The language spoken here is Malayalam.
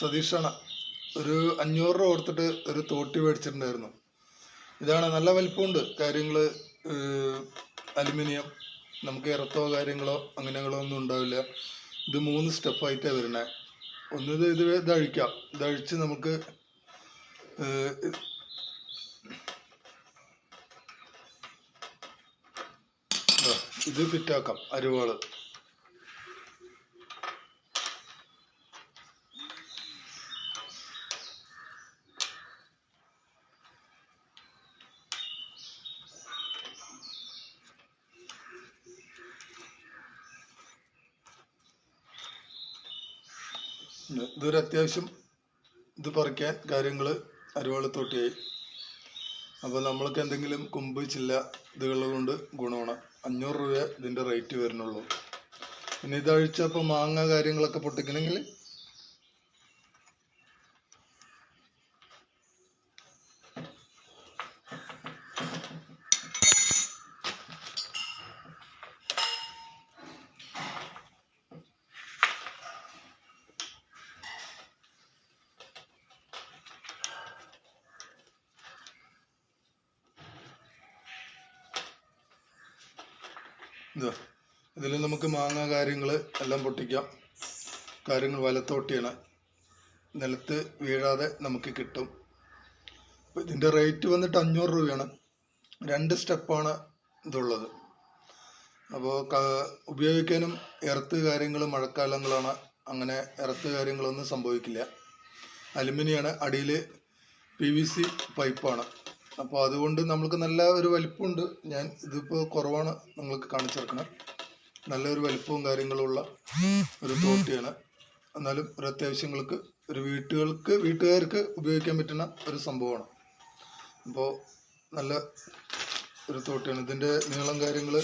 സതീഷാണ്. ഒരു അഞ്ഞൂറ് രൂപ കൊടുത്തിട്ട് ഒരു തോട്ടി മേടിച്ചിട്ടുണ്ടായിരുന്നു. ഇതാണ് നല്ല വലിപ്പമുണ്ട്. കാര്യങ്ങൾ അലുമിനിയം നമുക്ക് ഇറത്തോ കാര്യങ്ങളോ അങ്ങനെകളോ ഒന്നും ഉണ്ടാവില്ല. ഇത് മൂന്ന് സ്റ്റെപ്പായിട്ടാണ് വരുന്നത് ഒന്ന് ഇത് ഇത് ഇതഴിക്കാം. ഇതഴിച്ച് നമുക്ക് ഇത് ഫിറ്റാക്കാം അരുവാൾ. ഇതൊരു അത്യാവശ്യം ഇത് പറിക്കാൻ കാര്യങ്ങൾ അരുവാളത്തോട്ടിയായി. അപ്പോൾ നമ്മൾക്ക് എന്തെങ്കിലും കൊമ്പ് ചില്ല ഇതുകൾ കൊണ്ട് ഗുണമാണ്. അഞ്ഞൂറ് രൂപ ഇതിന്റെ റേറ്റ് വരുന്നുള്ളൂ. പിന്നെ ഇതഴിച്ചപ്പോൾ മാങ്ങ കാര്യങ്ങളൊക്കെ പൊട്ടിക്കണമെങ്കിൽ ഇതാ ഇതിൽ നമുക്ക് മാങ്ങ കാര്യങ്ങൾ എല്ലാം പൊട്ടിക്കാം. കാര്യങ്ങൾ വലത്തോട്ടിയാണ്. നിലത്ത് വീഴാതെ നമുക്ക് കിട്ടും. അപ്പോൾ ഇതിന്റെ റേറ്റ് വന്നിട്ട് അഞ്ഞൂറ് രൂപയാണ്. രണ്ട് സ്റ്റെപ്പാണ് ഇതുള്ളത്. അപ്പോൾ ഉപയോഗിക്കാനും എർത്ത് കാര്യങ്ങൾ മഴക്കാലങ്ങളാണ്. അങ്ങനെ എർത്ത് കാര്യങ്ങളൊന്നും സംഭവിക്കില്ല. അലുമിനിയാണ് അടിയിൽ പി വി സി പൈപ്പാണ്. അപ്പോൾ അതുകൊണ്ട് നമ്മൾക്ക് നല്ല ഒരു വലിപ്പമുണ്ട് ഞാൻ ഇതിപ്പോൾ കുറവാണ് നിങ്ങൾക്ക് കാണിച്ചെടുക്കണം നല്ലൊരു വലിപ്പവും കാര്യങ്ങളുള്ള ഒരു തോട്ടിയാണ്. എന്നാലും ഒരു അത്യാവശ്യങ്ങൾക്ക് ഒരു വീട്ടുകൾക്ക് വീട്ടുകാർക്ക് ഉപയോഗിക്കാൻ പറ്റുന്ന ഒരു സംഭവമാണ്. അപ്പോൾ നല്ല ഒരു തോട്ടിയാണ്. ഇതിന്റെ നീളം കാര്യങ്ങൾ